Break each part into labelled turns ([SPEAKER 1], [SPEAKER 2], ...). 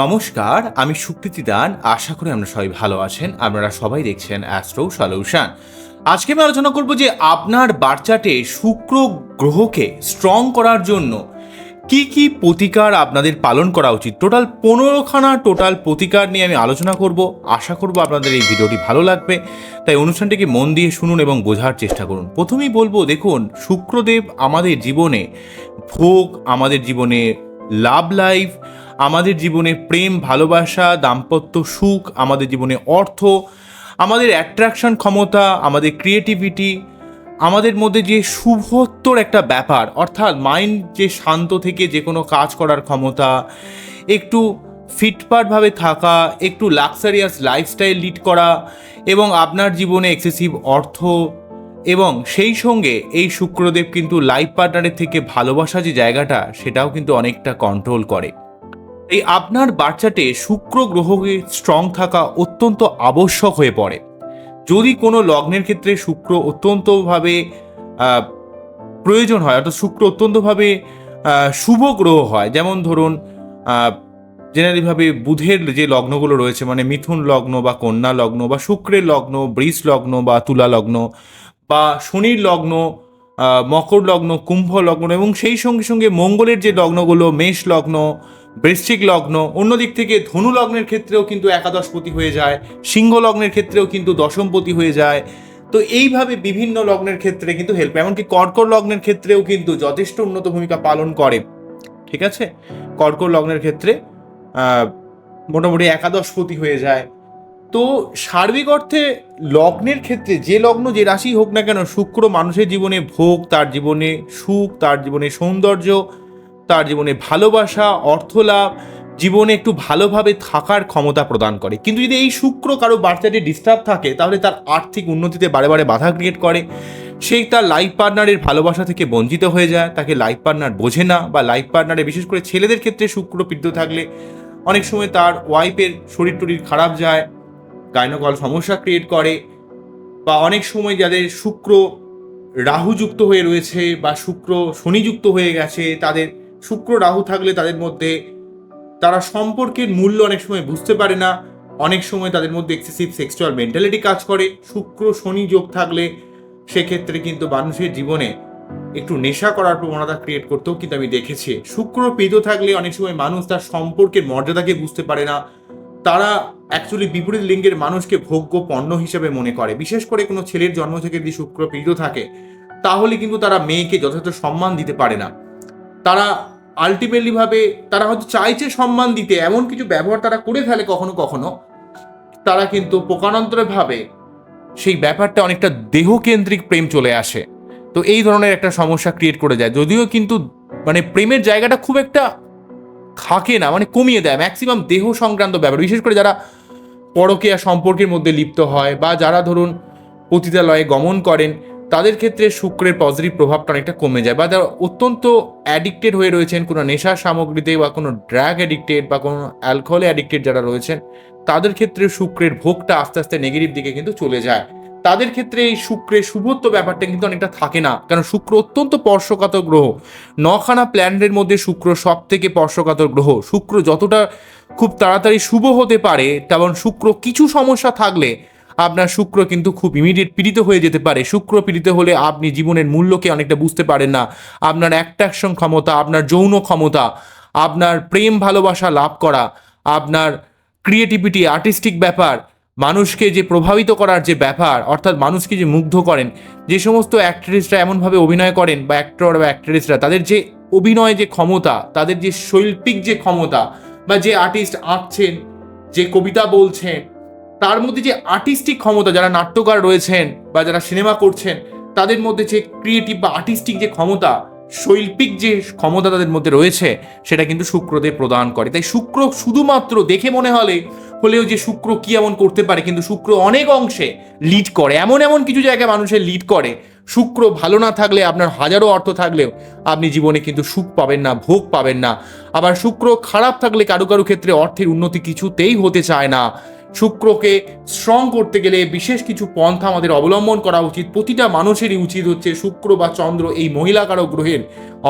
[SPEAKER 1] নমস্কার, আমি সুকৃতি দান আশা করি আপনারা সবাই ভালো আছেন। আপনারা সবাই দেখছেন অ্যাস্ট্রো সলিউশন আজকে আমি আলোচনা করব যে আপনার বাচ্চাটে শুক্র গ্রহকে স্ট্রং করার জন্য কি কি প্রতিকার আপনাদের পালন করা উচিত। টোটাল পনেরোখানা টোটাল প্রতিকার নিয়ে আমি আলোচনা করব। আশা করব আপনাদের এই ভিডিওটি ভালো লাগবে। তাই অনুষ্ঠানটিকে মন দিয়ে শুনুন এবং বোঝার চেষ্টা করুন। প্রথমেই বলব, দেখুন, শুক্রদেব আমাদের জীবনে ভোগ, আমাদের জীবনে লাভ লাইফ আমাদের জীবনে প্রেম, ভালোবাসা, দাম্পত্য সুখ, আমাদের জীবনে অর্থ, আমাদের অ্যাট্রাকশন ক্ষমতা, আমাদের ক্রিয়েটিভিটি আমাদের মধ্যে যে শুভত্বর একটা ব্যাপার, অর্থাৎ মাইন্ড যে শান্ত থেকে যে কোনো কাজ করার ক্ষমতা, একটু ফিটফাটভাবে থাকা, একটু লাক্সারিয়াস লাইফস্টাইল লিড করা এবং আপনার জীবনে এক্সেসিভ অর্থ এবং সেই সঙ্গে এই শুক্রদেব কিন্তু লাইফ পার্টনারের থেকে ভালোবাসা যে জায়গাটা, সেটাও কিন্তু অনেকটা কন্ট্রোল করে। এই আপনার বাচ্চাটে শুক্র গ্রহকে স্ট্রং থাকা অত্যন্ত আবশ্যক হয়ে পড়ে। যদি কোনো লগ্নের ক্ষেত্রে শুক্র অত্যন্তভাবে প্রয়োজন হয়, অর্থাৎ শুক্র অত্যন্তভাবে শুভ গ্রহ হয়, যেমন ধরুন জেনারেলিভাবে বুধের যে লগ্নগুলো রয়েছে মানে মিথুন লগ্ন বা কন্যা লগ্ন বা শুক্রের লগ্ন, বৃষ লগ্ন বা তুলা লগ্ন বা শনির লগ্ন মকর লগ্ন, কুম্ভ লগ্ন এবং সেই সঙ্গে সঙ্গে মঙ্গলের যে লগ্নগুলো, মেষ লগ্ন, বৃশ্চিক লগ্ন, অন্যদিক থেকে ধনু লগ্নের ক্ষেত্রেও কিন্তু একাদশপতি হয়ে যায়, সিংহ লগ্নের ক্ষেত্রেও কিন্তু দশমপতি হয়ে যায়। তো এইভাবে বিভিন্ন লগ্নের ক্ষেত্রে কিন্তু হেল্প এমনকি কর্কট লগ্নের ক্ষেত্রেও কিন্তু যথেষ্ট উন্নত ভূমিকা পালন করে। ঠিক আছে? কর্কট লগ্নের ক্ষেত্রে মোটামুটি একাদশপতি হয়ে যায়। তো সার্বিক অর্থে লগ্নের ক্ষেত্রে যে লগ্ন যে রাশি হোক না কেন, শুক্র মানুষের জীবনে ভোগ, তার জীবনে সুখ, তার জীবনে সৌন্দর্য, তার জীবনে ভালোবাসা, অর্থলাভ, জীবনে একটু ভালোভাবে থাকার ক্ষমতা প্রদান করে। কিন্তু যদি এই শুক্র কারও বার্তাটি ডিস্টার্ব থাকে, তাহলে তার আর্থিক উন্নতিতে বারে বারে বাধা ক্রিয়েট করে। সেই তার লাইফ পার্টনারের ভালোবাসা থেকে বঞ্চিত হয়ে যায়, তাকে লাইফ পার্টনার বোঝে না বা লাইফ পার্টনারে বিশেষ করে ছেলেদের ক্ষেত্রে শুক্র পীড়িত থাকলে অনেক সময় তার ওয়াইফের শরীর টরির খারাপ যায় গাইনোকল সমস্যা ক্রিয়েট করে বা অনেক সময় যাদের শুক্র রাহুযুক্ত হয়ে রয়েছে বা শুক্র শনিযুক্ত হয়ে গেছে, তাদের শুক্র রাহু থাকলে তাদের মধ্যে তারা সম্পর্কের মূল্য অনেক সময় বুঝতে পারে না। অনেক সময় তাদের মধ্যে এক্সেসিভ সেক্সুয়াল মেন্টালিটি কাজ করে। শুক্র শনি যোগ থাকলে সেক্ষেত্রে কিন্তু মানুষের জীবনে একটু নেশা করার প্রবণতা ক্রিয়েট করতেও কিন্তু আমি দেখেছি। শুক্র পীড়িত থাকলে অনেক সময় মানুষ তার সম্পর্কের মর্যাদাকে বুঝতে পারে না। তারা অ্যাকচুয়ালি বিপরীত লিঙ্গের মানুষকে ভোগ্য পণ্য হিসেবে মনে করে। বিশেষ করে কোনো ছেলের জন্ম থেকে যদি শুক্র পীড়িত থাকে, তাহলে কিন্তু তারা মেয়েকে যথাযথ সম্মান দিতে পারে না। তারা আলটিমেটলিভাবে তারা হয়তো চাইছে সম্মান দিতে, এমন কিছু ব্যবহার তারা করে ফেলে কখনো কখনো, তারা কিন্তু প্রকারান্তরে ভাবে সেই ব্যাপারটা অনেকটা দেহকেন্দ্রিক প্রেম চলে আসে। তো এই ধরনের একটা সমস্যা ক্রিয়েট করে যায় যদিও কিন্তু মানে প্রেমের জায়গাটা খুব একটা থাকে না মানে কমিয়ে দেয়। ম্যাক্সিমাম দেহ সংক্রান্ত ব্যাপার। বিশেষ করে যারা পরকীয়া সম্পর্কের মধ্যে লিপ্ত হয় বা যারা ধরুন পতিতালয়ে গমন করেন, তাদের ক্ষেত্রে শুক্রের পজিটিভ প্রভাবটা অনেকটা কমে যায় বা যারা অত্যন্ত অ্যাডিক্টেড হয়ে রয়েছেন, কোনো নেশার সামগ্রীতে বা কোনো ড্রাগ অ্যাডিক্টেড বা কোনো অ্যালকোহলে অ্যাডিক্টেড যারা রয়েছেন, তাদের ক্ষেত্রে শুক্রের ভোগটা আস্তে আস্তে নেগেটিভ দিকে কিন্তু চলে যায়। তাদের ক্ষেত্রে এই শুক্রের শুভত্ব ব্যাপারটা কিন্তু অনেকটা থাকে না। কারণ শুক্র অত্যন্ত স্পর্শকাতর গ্রহ। নখানা প্ল্যানেটের মধ্যে শুক্র সব থেকে স্পর্শকাতর গ্রহ। শুক্র যতটা খুব তাড়াতাড়ি শুভ হতে পারে, তেমন শুক্র কিছু সমস্যা থাকলে আপনার শুক্র কিন্তু খুব ইমিডিয়েট পীড়িত হয়ে যেতে পারে। শুক্র পীড়িত হলে আপনি জীবনের মূল্যকে অনেকটা বুঝতে পারেন না। আপনার অ্যাট্রাকশন ক্ষমতা, আপনার যৌন ক্ষমতা, আপনার প্রেম ভালোবাসা লাভ করা, আপনার ক্রিয়েটিভিটি আর্টিস্টিক ব্যাপার মানুষকে যে প্রভাবিত করার যে ব্যাপার, অর্থাৎ মানুষকে যে মুগ্ধ করেন, যে সমস্ত অ্যাক্ট্রেসরা এমনভাবে অভিনয় করেন বা অ্যাক্টর বা অ্যাক্ট্রেসরা তাদের যে অভিনয় যে ক্ষমতা, তাদের যে শৈল্পিক যে ক্ষমতা বা যে আর্টিস্ট আঁকছেন, যে কবিতা বলছেন, তার মধ্যে যে আর্টিস্টিক ক্ষমতা, যারা নাট্যকার রয়েছেন বা যারা সিনেমা করছেন, তাদের মধ্যে যে ক্রিয়েটিভ বা আর্টিস্টিক যে ক্ষমতা, শৈল্পিক যে ক্ষমতা তাদের মধ্যে রয়েছে, সেটা কিন্তু শুক্রদেব প্রদান করে। তাই শুক্র শুধুমাত্র দেখে মনে হলে হলেও যে শুক্র কি এমন করতে পারে, কিন্তু শুক্র অনেক অংশে লিড করে। এমন এমন কিছু জায়গায় মানুষের লিড করে। শুক্র ভালো না থাকলে, আপনার হাজারো অর্থ থাকলেও আপনি জীবনে কিন্তু সুখ পাবেন না, ভোগ পাবেন না। আবার শুক্র খারাপ থাকলে কারও কারও ক্ষেত্রে অর্থের উন্নতি কিছুতেই হতে চায় না। শুক্রকে স্ট্রং করতে গেলে বিশেষ কিছু পন্থা আমাদের অবলম্বন করা উচিত। প্রতিটা মানুষেরই উচিত হচ্ছে শুক্র বা চন্দ্র এই মহিলা মহিলাকারক গ্রহের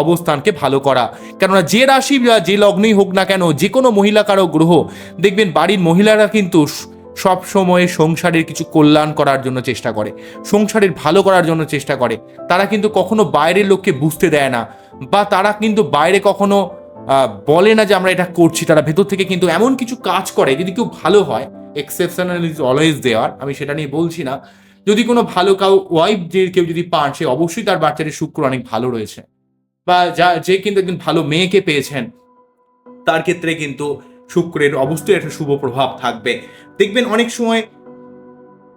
[SPEAKER 1] অবস্থানকে ভালো করা। কেননা যে রাশি বা যে লগ্নই হোক না কেন, যে কোনো মহিলাকারক গ্রহ, দেখবেন বাড়ির মহিলারা কিন্তু সব সময় সংসারের কিছু কল্যাণ করার জন্য চেষ্টা করে, সংসারের ভালো করার জন্য চেষ্টা করে। তারা কিন্তু কখনো বাইরের লোককে বুঝতে দেয় না, বা তারা কিন্তু বাইরে কখনো বলে না যে আমরা এটা করছি। তারা ভেতর থেকে কিন্তু এমন কিছু কাজ করে, যদি কেউ ভালো হয় এক্সেপশনাল ইজ অলওয়েজ দেওয়ার আমি সেটা নিয়ে বলছি না। যদি কোনো ভালো কাউ ওয়াইফ যে কেউ যদি পান, সে অবশ্যই তার বাচ্চাদের শুক্র অনেক ভালো রয়েছে। বা যা, যে কিন্তু একজন ভালো মেয়েকে পেয়েছেন, তার ক্ষেত্রে কিন্তু শুক্রের অবশ্যই একটা শুভ প্রভাব থাকবে। দেখবেন অনেক সময়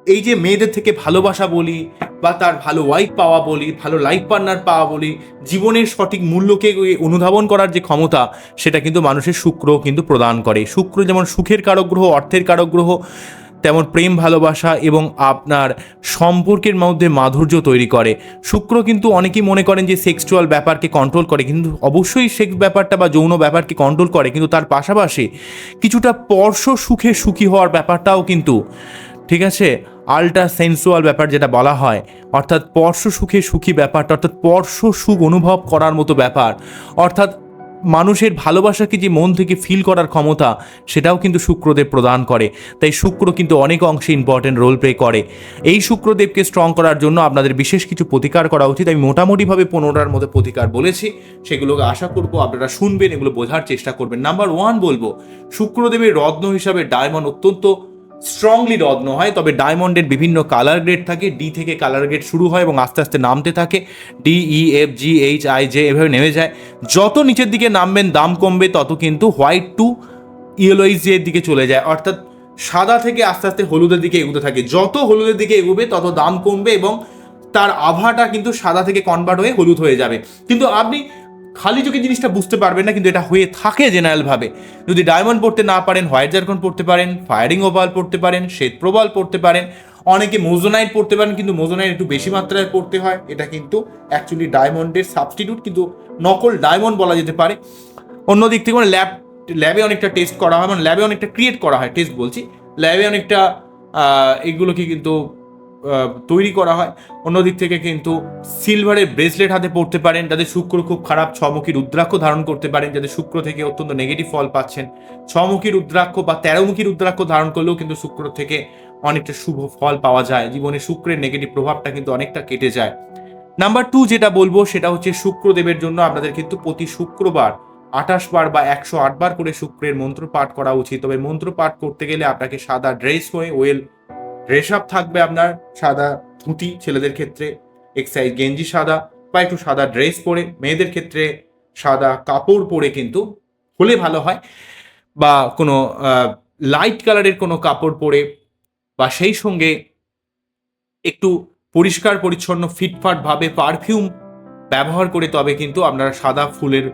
[SPEAKER 1] এই যে মেয়েদের থেকে ভালোবাসা বলি বা তার ভালো ওয়াইফ পাওয়া বলি, ভালো লাইফ পার্টনার পাওয়া বলি, জীবনের সঠিক মূল্যকে অনুধাবন করার যে ক্ষমতা, সেটা কিন্তু মানুষের শুক্র কিন্তু প্রদান করে। শুক্র যেমন সুখের কারক গ্রহ, অর্থের কারক গ্রহ, তেমন প্রেম, ভালোবাসা এবং আপনার সম্পর্কের মধ্যে মাধুর্য তৈরি করে। শুক্র কিন্তু অনেকেই মনে করেন যে সেক্সুয়াল ব্যাপারকে কন্ট্রোল করে, কিন্তু অবশ্যই সেক্স ব্যাপারটা বা যৌন ব্যাপারকে কন্ট্রোল করে, কিন্তু তার পাশাপাশি কিছুটা স্পর্শ সুখে সুখী হওয়ার ব্যাপারটাও কিন্তু ঠিক আছে? আল্ট্রা সেন্সুয়াল ব্যাপার যেটা বলা হয়। অর্থাৎ স্পর্শ সুখে সুখী ব্যাপারটা, অর্থাৎ স্পর্শ সুখ অনুভব করার মতো ব্যাপার। অর্থাৎ মানুষের ভালোবাসাকে যে মন থেকে ফিল করার ক্ষমতা, সেটাও কিন্তু শুক্রদেব প্রদান করে। তাই শুক্র কিন্তু অনেক অংশে ইম্পর্টেন্ট রোল প্লে করে। এই শুক্রদেবকে স্ট্রং করার জন্য আপনাদের বিশেষ কিছু প্রতিকার করা উচিত। আমি মোটামুটিভাবে পনেরোটার মধ্যে প্রতিকার বলেছি। সেগুলোকে আশা করব আপনারা শুনবেন, এগুলো বোঝার চেষ্টা করবেন। নাম্বার ওয়ান বলব, শুক্রদেবের রত্ন হিসাবে ডায়মন্ড অত্যন্ত স্ট্রংলি রত্ন হয়, তবে ডায়মন্ডের বিভিন্ন কালার গ্রেড থাকে ডি থেকে কালার গ্রেড শুরু হয় এবং আস্তে আস্তে নামতে থাকে। D E F G H I J এভাবে নেমে যায়। যত নিচের দিকে নামবেন, দাম কমবে, তত কিন্তু হোয়াইট টু ইয়েলোইজের দিকে চলে যায়। অর্থাৎ সাদা থেকে আস্তে আস্তে হলুদের দিকে এগোতে থাকে। যত হলুদের দিকে এগোবে, তত দাম কমবে এবং তার আভাটা কিন্তু সাদা থেকে কনভার্ট হয়ে হলুদ হয়ে যাবে। কিন্তু আপনি খালি চোখে জিনিসটা বুঝতে পারবেন না, কিন্তু এটা হয়ে থাকে জেনারেলভাবে। যদি ডায়মন্ড পড়তে না পারেন, হোয়াইট জার্কন পড়তে পারেন, ফায়ারিং ওভাল পড়তে পারেন, শ্বেত প্রবাল পড়তে পারেন, অনেকে মোজোনাইট পড়তে পারেন, কিন্তু মোজোনাইট একটু বেশি মাত্রায় পড়তে হয়। এটা কিন্তু অ্যাকচুয়ালি ডায়মন্ডের সাবস্টিটিউট কিন্তু নকল ডায়মন্ড বলা যেতে পারে। অন্য দিক থেকে মানে ল্যাব ল্যাবে অনেকটা টেস্ট করা হয় মানে ল্যাবে অনেকটা ক্রিয়েট করা হয় টেস্ট বলছি। ল্যাবে অনেকটা এগুলোকে কিন্তু তৈরি করা হয়। অন্যদিক থেকে কিন্তু সিলভারের ব্রেসলেট হাতে পড়তে পারেন যাদের শুক্র খুব খারাপ ছমুখী রুদ্রাক্ষ ধারণ করতে পারেন যাদের শুক্র থেকে অত্যন্ত নেগেটিভ ফল পাচ্ছেন। ছমুখী রুদ্রাক্ষ বা তেরোমুখী রুদ্রাক্ষ ধারণ করলেও কিন্তু শুক্র থেকে অনেকটা শুভ ফল পাওয়া যায়। জীবনে শুক্রের নেগেটিভ প্রভাবটা কিন্তু অনেকটা কেটে যায়। নাম্বার টু যেটা বলব, সেটা হচ্ছে শুক্রদেবের জন্য আপনাদের কিন্তু প্রতি শুক্রবার আঠাশ বার বা একশো আট বার করে শুক্রের মন্ত্র পাঠ করা উচিত। তবে মন্ত্র পাঠ করতে গেলে আপনাকে সাদা ড্রেস হয়ে ওয়েল ড্রেস আপ থাকবে আপনার সাদা ধুতি ছেলেদের ক্ষেত্রে, এক্সাইজ গেঞ্জি সাদা, বা একটু সাদা ড্রেস পরে মেয়েদের ক্ষেত্রে সাদা কাপড় পরে কিন্তু হলে ভালো হয়, বা কোনো লাইট কালারের কোনো কাপড় পরে, বা সেই সঙ্গে একটু পরিষ্কার পরিচ্ছন্ন ফিটফাট ভাবে পারফিউম ব্যবহার করে তবে কিন্তু আপনারা সাদা ফুলের,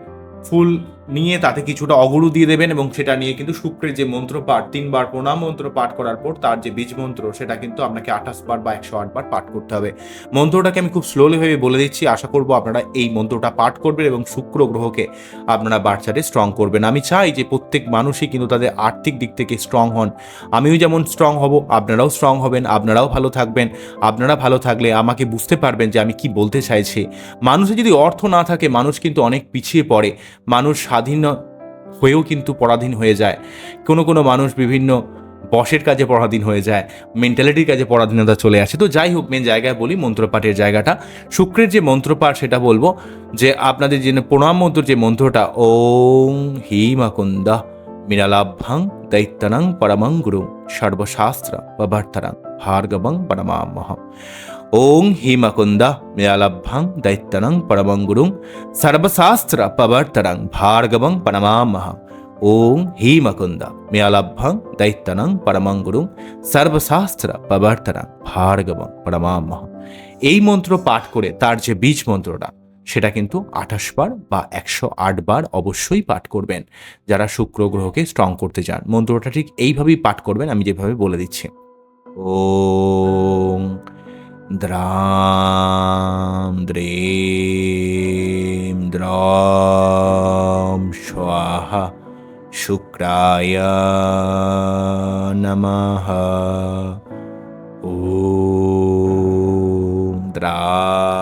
[SPEAKER 1] ফুল নিয়ে তাতে কিছুটা অগরু দিয়ে দেবেন এবং সেটা নিয়ে কিন্তু শুক্রের যে মন্ত্র পাঠ, তিনবার প্রণাম মন্ত্র পাঠ করার পর তার যে বীজ মন্ত্র, সেটা কিন্তু আপনাকে আঠাশ বার বা একশো আট বার পাঠ করতে হবে। মন্ত্রটাকে আমি খুব স্লোলি ভাবে বলে দিচ্ছি, আশা করব আপনারা এই মন্ত্রটা পাঠ করবেন এবং শুক্র গ্রহকে আপনারা বাচ্চাতে স্ট্রং করবেন। আমি চাই যে প্রত্যেক মানুষই কিন্তু তাদের আর্থিক দিক থেকে স্ট্রং হন। আমিও যেমন স্ট্রং হব, আপনারাও স্ট্রং হবেন, আপনারাও ভালো থাকবেন। আপনারা ভালো থাকলে আমাকে বুঝতে পারবেন যে আমি কি বলতে চাইছি। মানুষের যদি অর্থ না থাকে, মানুষ কিন্তু অনেক পিছিয়ে পড়ে। মানুষ স্বাধীন হয়েও কিন্তু পরাধীন হয়ে যায়। কোনো কোনো মানুষ বিভিন্ন বসের কাজে পরাধীন হয়ে যায় মেন্টালিটির কাজে পরাধীনতা চলে আসে। তো যাই হোক মেন জায়গায় বলি মন্ত্রপাঠের জায়গাটা। শুক্রের যে মন্ত্রপাঠ সেটা বলব যে, আপনাদের যে প্রণাম মন্ত্র যে মন্ত্রটা, ওং হিমাকুন্দা মিনালাভ্যাং দৈত্যানাং পরমং গুরুং সর্বশাস্ত্র বা প্রবর্তনাং ভার্গবং পরমামহম ওং হিমকুন্দ মিয়ালভ্যাং দৈত্যনং পরমং গুরুং সর্বশাস্ত্র প্রবর্তনং ভার্গবং পরমামহম ওং হিমকুন্দ মিয়ালভ্যাং দৈত্যনং পরমং গুরুং সর্বশাস্ত্র প্রবর্তনং ভার্গবং পরমামহম এই মন্ত্র পাঠ করে তার যে বীজ মন্ত্রটা, সেটা কিন্তু আঠাশ বার বা একশো আট বার অবশ্যই পাঠ করবেন। যারা শুক্র গ্রহকে স্ট্রং করতে চান, মন্ত্রটা ঠিক এইভাবেই পাঠ করবেন, আমি যেভাবে বলে দিচ্ছি। ওং द्रां द्रीं द्रां स्वाहा शुक्राय नमः। ॐ द्रा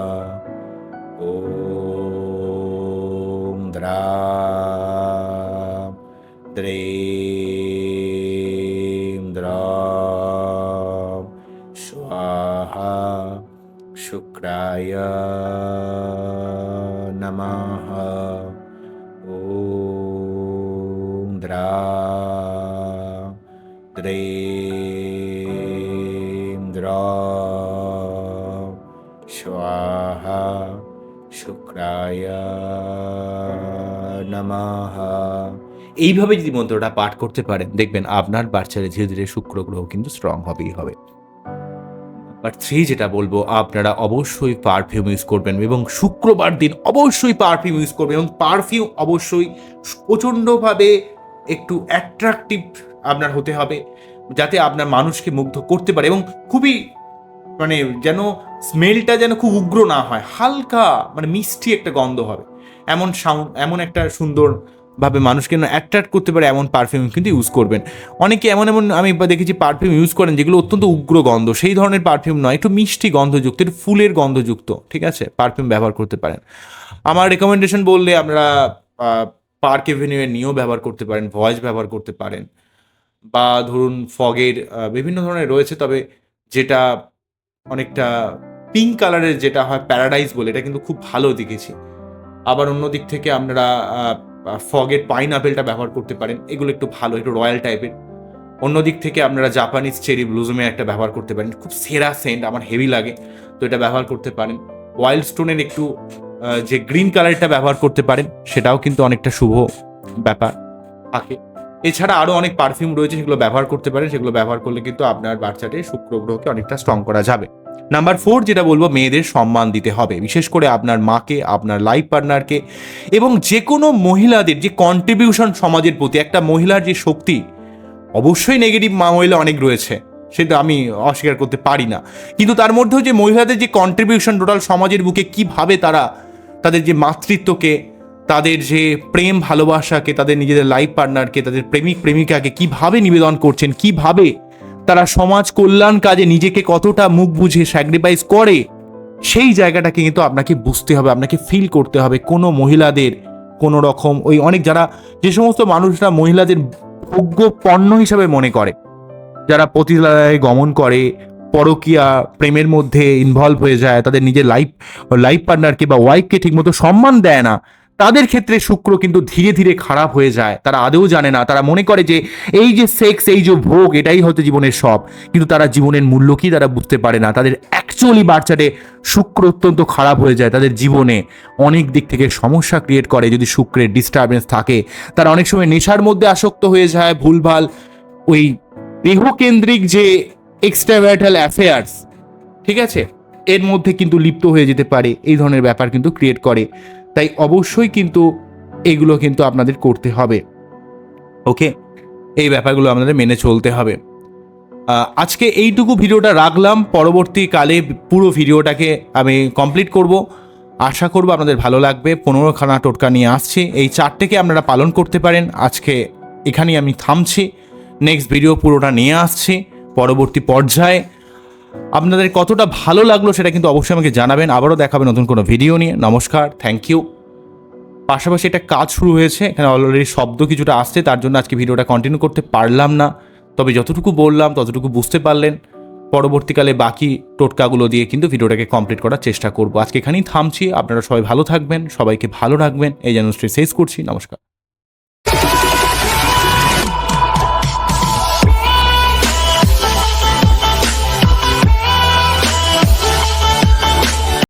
[SPEAKER 1] स्वाहा শুক্রায় নমঃ এইভাবে যদি মন্ত্রটা পাঠ করতে পারেন দেখবেন আপনার বাচ্চারা ধীরে ধীরে শুক্র গ্রহ কিন্তু স্ট্রং হবেই হবে নাম্বার থ্রি যেটা বলবো আপনারা অবশ্যই পারফিউম ইউজ করবেন এবং শুক্রবার দিন অবশ্যই পারফিউম ইউজ করবেন এবং পারফিউম অবশ্যই প্রচণ্ডভাবে একটু অ্যাট্রাকটিভ আপনার হতে হবে যাতে আপনার মানুষকে মুগ্ধ করতে পারে এবং খুবই মানে যেন স্মেলটা যেন খুব উগ্র না হয়, হালকা মানে মিষ্টি একটা গন্ধ হবে। এমন সাউন্ড এমন একটা সুন্দর ভাবে মানুষকে অ্যাট্রাক্ট করতে পারে এমন পারফিউম কিন্তু ইউজ করবেন। অনেকে এমন এমন আমি দেখেছি পারফিউম ইউজ করেন যেগুলো অত্যন্ত উগ্র গন্ধ, সেই ধরনের পারফিউম নয়, একটু মিষ্টি গন্ধযুক্ত, একটু ফুলের গন্ধযুক্ত, ঠিক আছে? পারফিউম ব্যবহার করতে পারেন। আমার রেকমেন্ডেশন বললে আমরা পার্ক এভিনিউয়ের নিয়েও ব্যবহার করতে পারেন ভয়েস ব্যবহার করতে পারেন, বা ধরুন ফগের বিভিন্ন ধরনের রয়েছে, তবে যেটা অনেকটা পিঙ্ক কালারের যেটা হয় প্যারাডাইস বলে, এটা কিন্তু খুব ভালো দেখেছি। আবার অন্য দিক থেকে আপনারা ফগের পাইন আপেলটা ব্যবহার করতে পারেন, এগুলো একটু ভালো, একটু রয়্যাল টাইপের অন্য দিক থেকে আপনারা জাপানিজ চেরি ব্লুজমের একটা ব্যবহার করতে পারেন, খুব সেরা সেন্ট আমার হেভি লাগে, তো এটা ব্যবহার করতে পারেন। ওয়াইল্ড স্টোনের একটু যে গ্রিন কালারটা ব্যবহার করতে পারেন, সেটাও কিন্তু অনেকটা শুভ ব্যাপার থাকে। এছাড়া আরও অনেক পারফিউম রয়েছে সেগুলো ব্যবহার করতে পারেন। সেগুলো ব্যবহার করলে কিন্তু আপনার বাচ্চাটি শুক্র গ্রহকে অনেকটা স্ট্রং করা যাবে। নাম্বার ফোর যেটা বলব, মেয়েদের সম্মান দিতে হবে। বিশেষ করে আপনার মাকে, আপনার লাইফ পার্টনারকে এবং যে কোনো মহিলাদের যে কন্ট্রিবিউশন সমাজের প্রতি, একটা মহিলার যে শক্তি, অবশ্যই নেগেটিভ মা মহিলা অনেক রয়েছে। সেটা আমি অস্বীকার করতে পারি না। কিন্তু তার মধ্যেও যে মহিলাদের যে কন্ট্রিবিউশন টোটাল সমাজের বুকে কীভাবে তারা তাদের যে মাতৃত্বকে তাদের যে প্রেম ভালোবাসাকে, তাদের নিজেদের লাইফ পার্টনারকে তাদের প্রেমিক প্রেমিকাকে কীভাবে নিবেদন করছেন, কীভাবে তারা সমাজ কল্যাণ কাজে নিজেকে কতটা মুখ বুঝে স্যাক্রিফাইস করে, সেই জায়গাটাকে কিন্তু আপনাকে বুঝতে হবে, আপনাকে ফিল করতে হবে। কোনো মহিলাদের কোনো রকম ওই অনেক যারা, যে সমস্ত মানুষরা মহিলাদের ভোগ্য পণ্য হিসাবে মনে করে, যারা পতিতালয়ে গমন করে, পরকীয়া প্রেমের মধ্যে ইনভলভ হয়ে যায়, তাদের নিজের লাইফ লাইফ পার্টনারকে বা ওয়াইফকে ঠিকমতো সম্মান দেয় না তাদের ক্ষেত্রে শুক্র কিন্তু ধীরে ধীরে খারাপ হয়ে যায়। তারা আদৌ জানে না। তারা মনে করে যে এই যে সেক্স এই যে ভোগ, এটাই হয়তো জীবনের সব। কিন্তু তারা জীবনের মূল্য কি তারা বুঝতে পারে না। তাদের অ্যাকচুয়ালি বাচ্চাটে শুক্র অত্যন্ত খারাপ হয়ে যায় তাদের জীবনে। অনেক দিক থেকে সমস্যা ক্রিয়েট করে যদি শুক্রের ডিস্টারবেন্স থাকে। তারা অনেক সময় নেশার মধ্যে আসক্ত হয়ে যায়, ভুলভাল ওই দেহকেন্দ্রিক যে এক্সট্রাভ্যাটাল অ্যাফেয়ার্স ঠিক আছে? এর মধ্যে কিন্তু লিপ্ত হয়ে যেতে পারে। এই ধরনের ব্যাপার কিন্তু ক্রিয়েট করে। তাই অবশ্যই কিন্তু এগুলো কিন্তু আপনাদের করতে হবে। ওকে? এই ব্যাপারগুলো আপনাদের মেনে চলতে হবে। আজকে এইটুকু ভিডিওটা রাখলাম। পরবর্তীকালে পুরো ভিডিওটাকে আমি কমপ্লিট করব। আশা করব আপনাদের ভালো লাগবে। পনেরো খানা টোটকা নিয়ে আসছি। এই চারটেকে আপনারা পালন করতে পারেন। আজকে এখানেই আমি থামছি। নেক্সট ভিডিও পুরোটা নিয়ে আসছি। পরবর্তী পর্যায়ে আপনাদের কতটা ভালো লাগল সেটা কিন্তু অবশ্যই আমাকে জানাবেন। আবারও দেখাবে নতুন কোনো ভিডিও নিয়ে। নমস্কার থ্যাংক ইউ পাশাপাশি একটা কাজ শুরু হয়েছে, এখানে অলরেডি শব্দ কিছুটা আসছে, তার জন্য আজকে ভিডিওটা কন্টিনিউ করতে পারলাম না। তবে যতটুকু বললাম, ততটুকু বুঝতে পারলেন। পরবর্তীকালে বাকি টোটকাগুলো দিয়ে কিন্তু ভিডিওটাকে কমপ্লিট করার চেষ্টা করব। আজকে এখানেই থামছি। আপনারা সবাই ভালো থাকবেন, সবাইকে ভালো রাখবেন। এই যেন শেষ করছি। নমস্কার।